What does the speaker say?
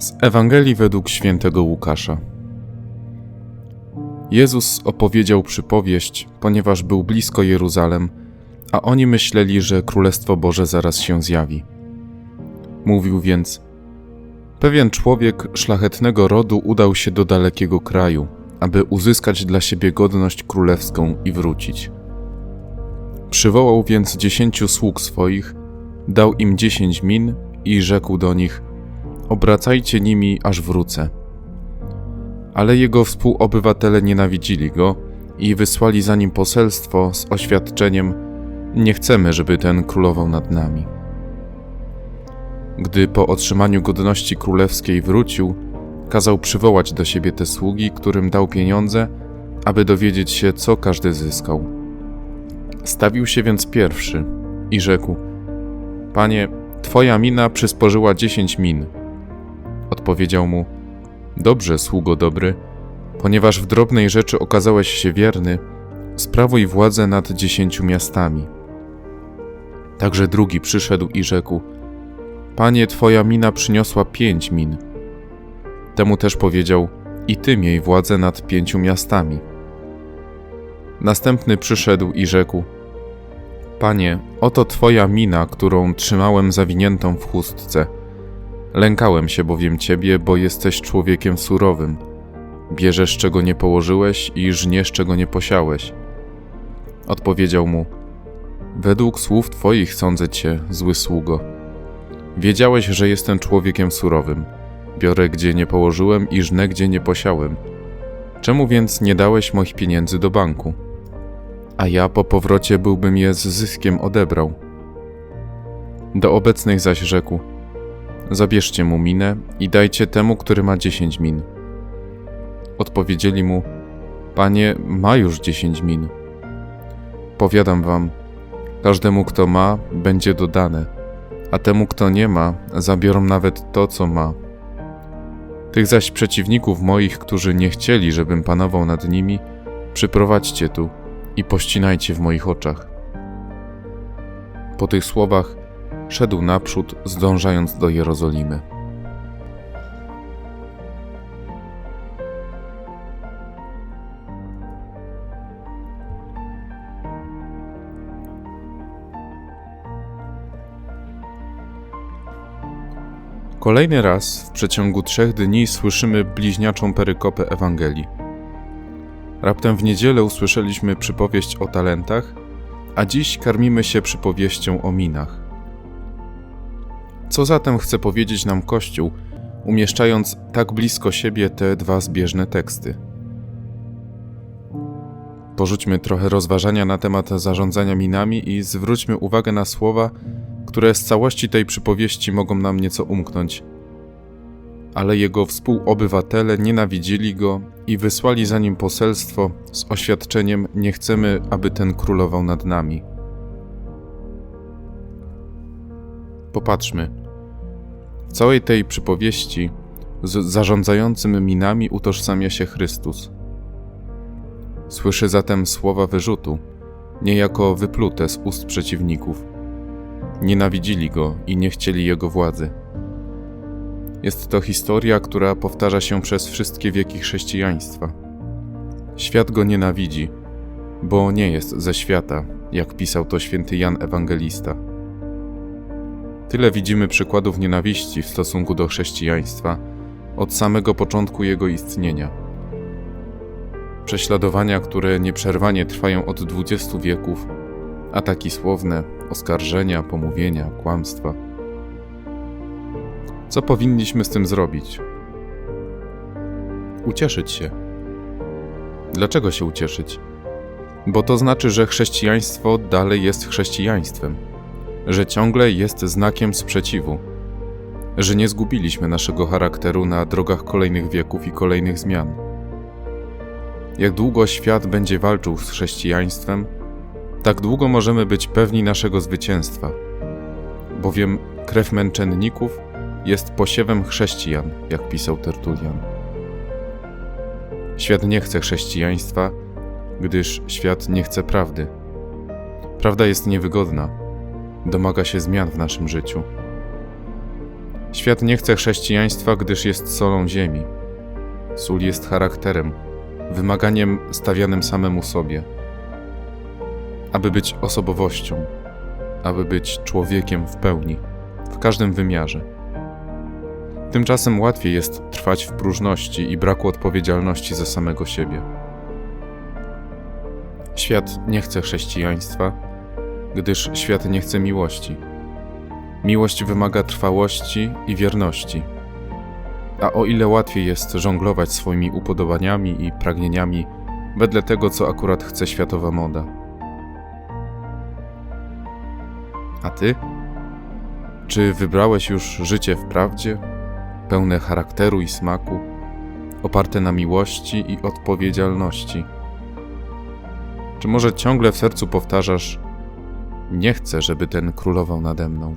Z Ewangelii według świętego Łukasza. Jezus opowiedział przypowieść, ponieważ był blisko Jeruzalem, a oni myśleli, że Królestwo Boże zaraz się zjawi. Mówił więc: Pewien człowiek szlachetnego rodu udał się do dalekiego kraju, aby uzyskać dla siebie godność królewską i wrócić. Przywołał więc dziesięciu sług swoich, dał im dziesięć min i rzekł do nich: Obracajcie nimi, aż wrócę. Ale jego współobywatele nienawidzili go i wysłali za nim poselstwo z oświadczeniem: Nie chcemy, żeby ten królował nad nami. Gdy po otrzymaniu godności królewskiej wrócił, kazał przywołać do siebie te sługi, którym dał pieniądze, aby dowiedzieć się, co każdy zyskał. Stawił się więc pierwszy i rzekł: Panie, twoja mina przysporzyła dziesięć min. Odpowiedział mu: Dobrze, sługo dobry, ponieważ w drobnej rzeczy okazałeś się wierny, sprawuj władzę nad dziesięciu miastami. Także drugi przyszedł i rzekł: Panie, twoja mina przyniosła pięć min. Temu też powiedział: I ty miej władzę nad pięciu miastami. Następny przyszedł i rzekł: Panie, oto twoja mina, którą trzymałem zawiniętą w chustce. Lękałem się bowiem ciebie, bo jesteś człowiekiem surowym. Bierzesz czego nie położyłeś i żniesz czego nie posiałeś. Odpowiedział mu: Według słów twoich sądzę cię, zły sługo. Wiedziałeś, że jestem człowiekiem surowym. Biorę gdzie nie położyłem i żnę gdzie nie posiałem. Czemu więc nie dałeś moich pieniędzy do banku? A ja po powrocie byłbym je z zyskiem odebrał. Do obecnych zaś rzekł: Zabierzcie mu minę i dajcie temu, który ma dziesięć min. Odpowiedzieli mu: Panie, ma już dziesięć min. Powiadam wam, każdemu, kto ma, będzie dodane, a temu, kto nie ma, zabiorą nawet to, co ma. Tych zaś przeciwników moich, którzy nie chcieli, żebym panował nad nimi, przyprowadźcie tu i pościnajcie w moich oczach. Po tych słowach szedł naprzód, zdążając do Jerozolimy. Kolejny raz w przeciągu trzech dni słyszymy bliźniaczą perykopę Ewangelii. Raptem w niedzielę usłyszeliśmy przypowieść o talentach, a dziś karmimy się przypowieścią o minach. Co zatem chce powiedzieć nam Kościół, umieszczając tak blisko siebie te dwa zbieżne teksty? Porzućmy trochę rozważania na temat zarządzania minami i zwróćmy uwagę na słowa, które z całości tej przypowieści mogą nam nieco umknąć. Ale jego współobywatele nienawidzili go i wysłali za nim poselstwo z oświadczeniem: Nie chcemy, aby ten królował nad nami. Popatrzmy. W całej tej przypowieści z zarządzającym minami utożsamia się Chrystus. Słyszy zatem słowa wyrzutu, niejako wyplute z ust przeciwników. Nienawidzili go i nie chcieli jego władzy. Jest to historia, która powtarza się przez wszystkie wieki chrześcijaństwa. Świat go nienawidzi, bo nie jest ze świata, jak pisał to święty Jan Ewangelista. Tyle widzimy przykładów nienawiści w stosunku do chrześcijaństwa od samego początku jego istnienia. Prześladowania, które nieprzerwanie trwają od dwudziestu wieków, ataki słowne, oskarżenia, pomówienia, kłamstwa. Co powinniśmy z tym zrobić? Ucieszyć się. Dlaczego się ucieszyć? Bo to znaczy, że chrześcijaństwo dalej jest chrześcijaństwem, że ciągle jest znakiem sprzeciwu, że nie zgubiliśmy naszego charakteru na drogach kolejnych wieków i kolejnych zmian. Jak długo świat będzie walczył z chrześcijaństwem, tak długo możemy być pewni naszego zwycięstwa, bowiem krew męczenników jest posiewem chrześcijan, jak pisał Tertulian. Świat nie chce chrześcijaństwa, gdyż świat nie chce prawdy. Prawda jest niewygodna, domaga się zmian w naszym życiu. Świat nie chce chrześcijaństwa, gdyż jest solą ziemi. Sól jest charakterem, wymaganiem stawianym samemu sobie. Aby być osobowością, aby być człowiekiem w pełni, w każdym wymiarze. Tymczasem łatwiej jest trwać w próżności i braku odpowiedzialności za samego siebie. Świat nie chce chrześcijaństwa, gdyż świat nie chce miłości. Miłość wymaga trwałości i wierności. A o ile łatwiej jest żonglować swoimi upodobaniami i pragnieniami wedle tego, co akurat chce światowa moda. A ty? Czy wybrałeś już życie w prawdzie, pełne charakteru i smaku, oparte na miłości i odpowiedzialności? Czy może ciągle w sercu powtarzasz: Nie chcę, żeby ten królował nade mną?